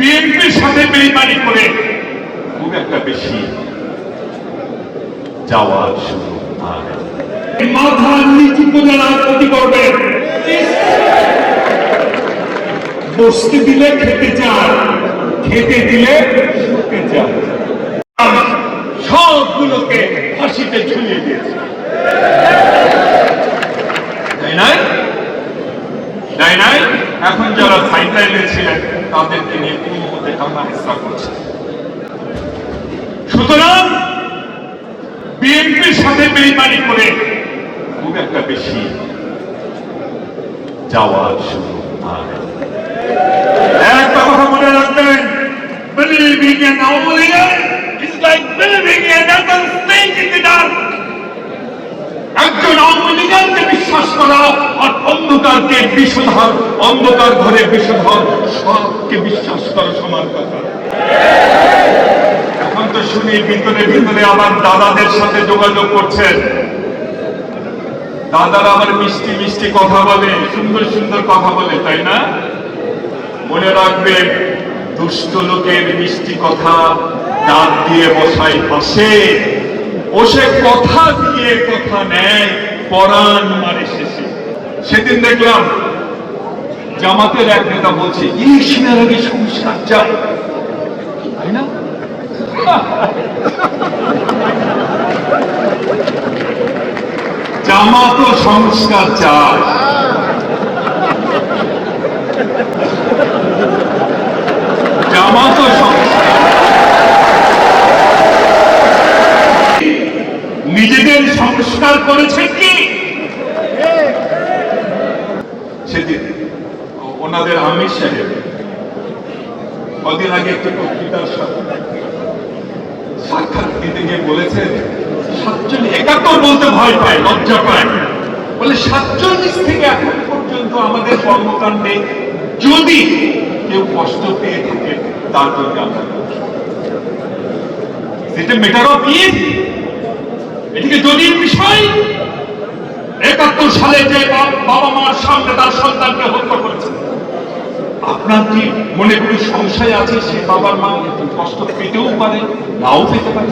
বিএনপির সাথে বেইমানি করে খুব একটা বেশি যাওয়ার সুযোগ মাথা নিচু করে রাজনীতি বসতে দিলে খেতে চায় খেতে দিলে শুতে চায়। সবগুলোকে ফাঁসিতে ঝুলিয়ে দিয়েছে। তাই নাই? তাই নাই? এখন যারা সাইডলাইনে ছিলেন, তাদেরকে নিয়ে কোন মতে টানা হেসা করছে। সুতরাং বিএনপির সাথে বেইমানি করে খুব একটা বেশি যাওয়ার নাই একটা কথা মনে রাখবেন believing in our leader is like believing in another snake in the dark অন্ধকারকে বিষধর অন্ধকার ঘরে বিষধর সবকে বিশ্বাস করা সমান কথা। এখন তো শুনি ভিতরে ভিতরে আবার দাদাদের সাথে যোগাযোগ করছেন দাদারা আবার মিষ্টি মিষ্টি কথা বলে, সুন্দর সুন্দর কথা বলে, তাই না? মনে রাখবেন দুষ্ট লোকের মিষ্টি কথা দাঁত দিয়ে বসাই পাশে ও সে কথা দিয়ে কথা নেয়, পরাণ মারে সেদিন দেখলাম জামাতের এক নেতা বলছে সংস্কার চাই তাই না? জামাতও সংস্কার চায় জামাতও সংস্কার। নিজেদের সংস্কার করেছে কি? সেদিন ওনাদের আমির সাহেব কদিন আগে একটি পত্রিকার সাক্ষাৎ দিতে গিয়ে বলেছেন সাতচল্লিশ একাত্তর বলতে ভয় পায়, লজ্জা পায়। বলে, সাতচল্লিশ থেকে এখন পর্যন্ত আমাদের কর্মকাণ্ডে যদি কেউ কষ্ট পেয়ে থাকে, তার জন্য আমরা এটা মেটার এটিকে জটিল বিষয়, একাত্তর সালে যে বাবা মার সঙ্গে তার সন্তানকে হত্যা করেছে। আপনার কি মনে করি সংশয় আছে? সে বাবার মা একটু কষ্ট পেতেও পারে, নাও পেতে পারে।